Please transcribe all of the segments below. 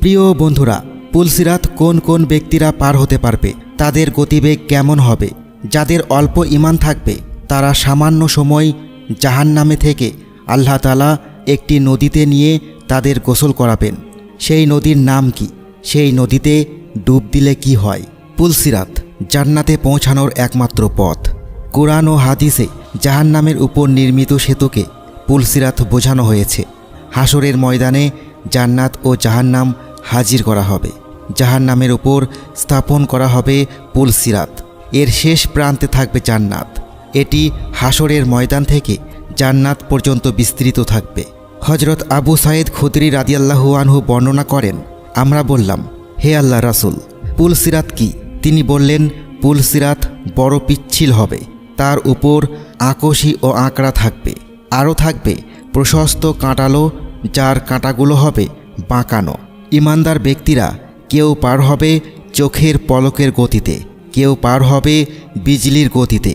প্রিয় বন্ধুরা, পুলসিরাত কোন কোন ব্যক্তিরা পার হতে পারবে, তাদের গতিবেগ কেমন হবে, যাদের অল্প ইমান থাকবে, তারা সামান্য সময় জাহান্নামে থেকে আল্লাহ তালা একটি নদীতে নিয়ে তাদের গোসল করাবেন। সেই নদীর নাম কি? সেই নদীতে ডুব দিলে কি হয়? পুলসিরাত জান্নাতে পৌঁছানোর একমাত্র পথ। কোরআন ও হাদিসে জাহান্নামের উপর নির্মিত সেতুকে পুলসিরাত বোঝানো হয়েছে। হাসরের ময়দানে জান্নাত ও জাহান্নাম হাজির করা হবে। যাহার জাহান্নামের উপর স্থাপন করা হবে পুলসিরাত এর শেষ প্রান্তে থাকবে জান্নাত। এটি হাসরের ময়দান থেকে জান্নাত পর্যন্ত বিস্তৃত থাকবে। হজরত আবু সাইদ খুদরি রাদিয়াল্লাহু আনহু বর্ণনা করেন, আমরা বললাম, হে আল্লাহ রাসুল পুলসিরাত কি? তিনি বললেন পুলসিরাত বড় পিচ্ছিল হবে। তার উপর আঁকশি ও আঁকড়া থাকবে। আরও থাকবে প্রশস্ত কাঁটালো, যার কাঁটাগুলো হবে বাঁকানো। ইমানদার ব্যক্তিরা কেউ পার হবে চোখের পলকের গতিতে, কেউ পার হবে বিজলির গতিতে,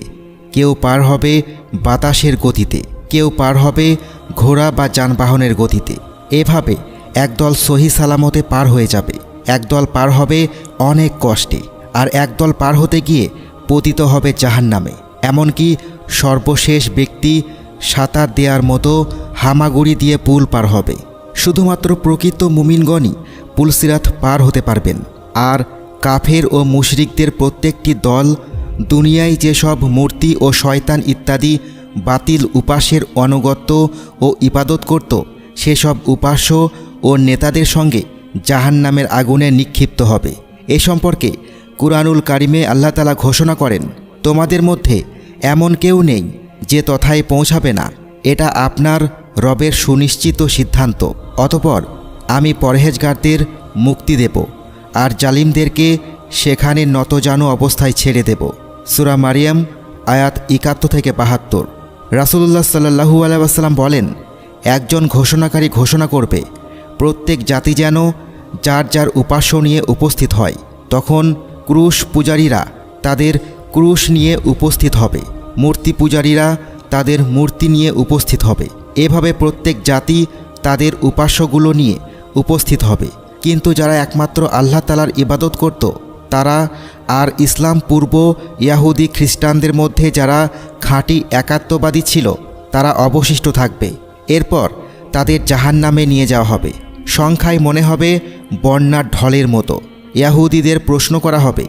কেউ পার হবে বাতাসের গতিতে, কেউ পার হবে ঘোড়া বা যানবাহনের গতিতে। এভাবে একদল সহি সালামতে পার হয়ে যাবে। একদল পার হবে অনেক কষ্টে আর একদল পার হতে গিয়ে পতিত হবে জাহান্নামে। এমনকি সর্বশেষ ব্যক্তি সাঁতার দেওয়ার মতো হামাগুড়ি দিয়ে পুল পার হবে। শুধুমাত্র প্রকৃত মুমিনগণই পুলসিরাত পার হতে পারবেন। আর কাফের ও মুশরিকদের প্রত্যেকটি দল, দুনিয়ায় যেসব মূর্তি ও শয়তান ইত্যাদি বাতিল উপাসের অনুগত্য ও ইবাদত করত, সেসব উপাস্য ও নেতাদের সঙ্গে জাহান্নামের আগুনে নিক্ষিপ্ত হবে। এ সম্পর্কে কুরআনুল কারিমে আল্লাহ তালা ঘোষণা করেন, তোমাদের মধ্যে এমন কেউ নেই যে তথায় পৌঁছাবে না। এটা আপনার রবের সুনিশ্চিত সিদ্ধান্ত। অতপর আমি পরহেজগারদের মুক্তি দেব আর জালিমদেরকে সেখানে নতজানু অবস্থায় ছেড়ে দেব। সুরা মারিয়াম, আয়াত একাত্তর থেকে বাহাত্তর। রাসুলুল্লাহ সাল্লাহু আলাইসাল্লাম বলেন, একজন ঘোষণাকারী ঘোষণা করবে, প্রত্যেক জাতি যেন যার যার উপাস্য নিয়ে উপস্থিত হয়। তখন ক্রুশ পূজারীরা তাদের ক্রুশ নিয়ে উপস্থিত হবে। মূর্তি পূজারীরা তাদের মূর্তি নিয়ে উপস্থিত হবে। এভাবে প্রত্যেক জাতি তাদের উপাস্যগুলো নিয়ে উপস্থিত হবে। কিন্তু যারা একমাত্র আল্লাহ তালার ইবাদত করত, তারা আর ইসলাম পূর্ব ইয়াহুদি খ্রিস্টানদের মধ্যে যারা খাঁটি একাত্মবাদী ছিল, তারা অবশিষ্ট থাকবে। এরপর তাদের জাহান নামে নিয়ে যাওয়া হবে। সংখ্যায় মনে হবে বন্যার ঢলের মতো। ইয়াহুদিদের প্রশ্ন করা হবে,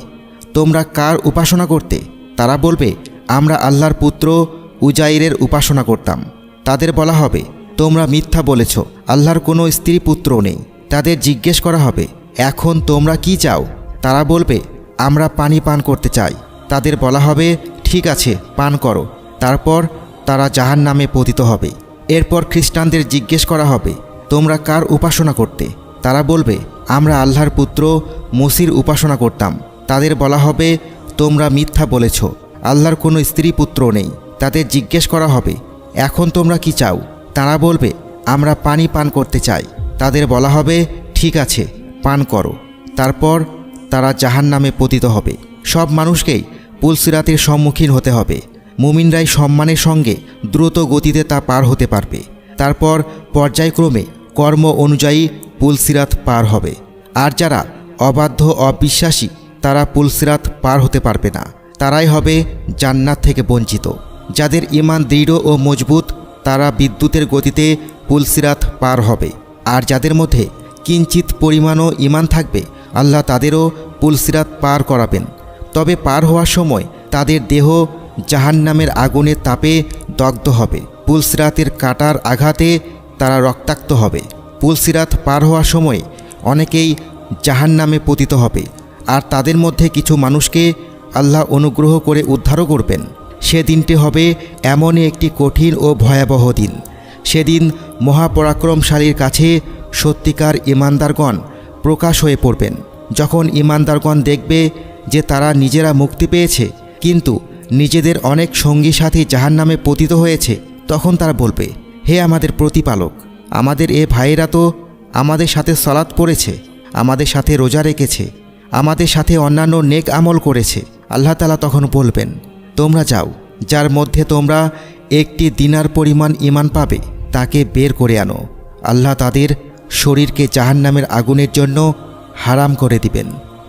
তোমরা কার উপাসনা করতে? তারা বলবে, আমরা আল্লাহর পুত্র উজাইরের উপাসনা করতাম। তাদের বলা হবে, তোমরা মিথ্যা বলেছ, আল্লাহর কোনো স্ত্রী পুত্র নেই। তাদের জিজ্ঞেস করা হবে, এখন তোমরা কি চাও? তারা বলবে, আমরা পানি পান করতে চাই। তাদের বলা হবে, ঠিক আছে, পান করো। তারপর তারা জাহান নামে পতিত হবে। এরপর খ্রিস্টানদের জিজ্ঞেস করা হবে, তোমরা কার উপাসনা করতে? তারা বলবে, আমরা আল্লাহর পুত্র মসির উপাসনা করতাম। তাদের বলা হবে, তোমরা মিথ্যা বলেছ, আল্লাহর কোনো স্ত্রী পুত্র নেই। তাদের জিজ্ঞেস করা হবে এখন তোমরা কি চাও? তারা বলবে, আমরা পানি পান করতে চাই। তাদের বলা হবে, ঠিক আছে, পান করো। তারপর তারা জাহান নামে পতিত হবে। সব মানুষকেই পুলসিরাতের সম্মুখীন হতে হবে। মুমিনরাই সম্মানের সঙ্গে দ্রুত গতিতে তা পার হতে পারবে। তারপর পর্যায়ক্রমে কর্ম অনুযায়ী পুলসিরাত পার হবে। আর যারা অবাধ্য, অবিশ্বাসী, তারা পুলসিরাত পার হতে পারবে না। তারাই হবে জান্নাত থেকে বঞ্চিত। যাদের ইমান দৃঢ় ও মজবুত, তারা বিদ্যুতের গতিতে পুলসিরাত পার হবে। আর যাদের মধ্যে কিঞ্চিত পরিমাণও ইমান থাকবে, আল্লাহ তাদেরও পুলসিরাত পার করাবেন। তবে পার হওয়ার সময় তাদের দেহ জাহান্নামের আগুনের তাপে দগ্ধ হবে। পুলসিরাতের কাটার আঘাতে তারা রক্তাক্ত হবে। পুলসিরাত পার হওয়ার সময় অনেকেই জাহান্নামে পতিত হবে। আর তাদের মধ্যে কিছু মানুষকে আল্লাহ অনুগ্রহ করে উদ্ধারও করবেন। সেদিনটি হবে এমনই একটি কঠিন ও ভয়াবহ দিন। সেদিন মহাপরাক্রমশালীর কাছে সত্যিকার ইমানদারগণ প্রকাশ হয়ে পড়বেন। যখন ইমানদারগণ দেখবে যে তারা নিজেরা মুক্তি পেয়েছে, কিন্তু নিজেদের অনেক সঙ্গী সাথী জাহান নামে পতিত হয়েছে, তখন তারা বলবে, হে আমাদের প্রতিপালক, আমাদের এ ভাইয়েরা তো আমাদের সাথে সলাৎ পড়েছে, আমাদের সাথে রোজা রেখেছে, আমাদের সাথে অন্যান্য নেক আমল করেছে। আল্লাহ তালা তখন বলবেন তোমরা যাও, যার মধ্যে তোমরা একটি দিনার পরিমাণ ইমান পাবে, তাকে বের করে আনো। আল্লাহ তাদের শরীরকে জাহান্নামের আগুনের জন্য হারাম করে দিবেন।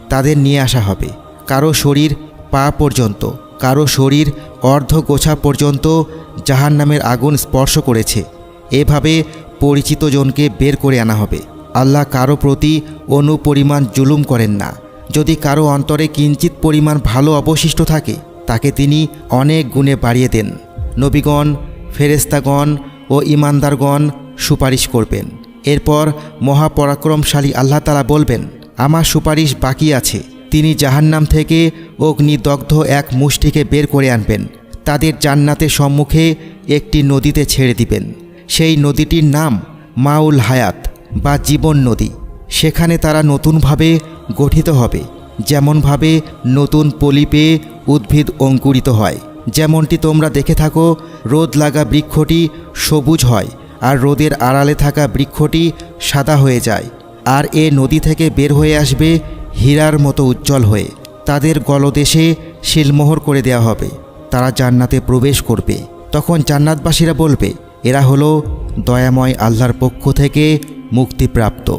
তাদের নিয়ে আসা হবে। কারও শরীর পা পর্যন্ত, কারও শরীর অর্ধ গোছা পর্যন্ত জাহান্নামের আগুন স্পর্শ করেছে। এভাবে পরিচিত জনকে বের করে আনা হবে। আল্লাহ কারও প্রতি অনুপরিমাণ জুলুম করেন না। যদি কারও অন্তরে কিঞ্চিত পরিমাণ ভালো অবশিষ্ট থাকে তাকে তিনি অনেক গুণে বাড়িয়ে দেন। নবীগণ ফেরেস্তাগণ ও ইমানদারগণ সুপারিশ করবেন। এরপর মহাপরাক্রমশালী আল্লাহ তালা বলবেন, আমার সুপারিশ বাকি আছে। তিনি জাহান্নাম থেকে অগ্নিদগ্ধ এক মুষ্টিকে বের করে আনবেন। তাদের জান্নাতের সম্মুখে একটি নদীতে ছেড়ে দিবেন। সেই নদীটির নাম মাউল হায়াত বা জীবন নদী। সেখানে তারা নতুনভাবে গঠিত হবে। যেমনভাবে নতুন পলি পেয়ে উদ্ভিদ অঙ্কুরিত হয়, যেমনটি তোমরা দেখে থাকো, রোদ লাগা বৃক্ষটি সবুজ হয় আর রোদের আড়ালে থাকা বৃক্ষটি সাদা হয়ে যায় আর এ নদী থেকে বের হয়ে আসবে হীরার মতো উজ্জ্বল হয়ে। তাদের গলদেশে শিলমোহর করে দেওয়া হবে। তারা জান্নাতে প্রবেশ করবে। তখন জান্নাতবাসীরা বলবে, এরা হলো দয়াময় আল্লাহর পক্ষ থেকে মুক্তিপ্রাপ্ত।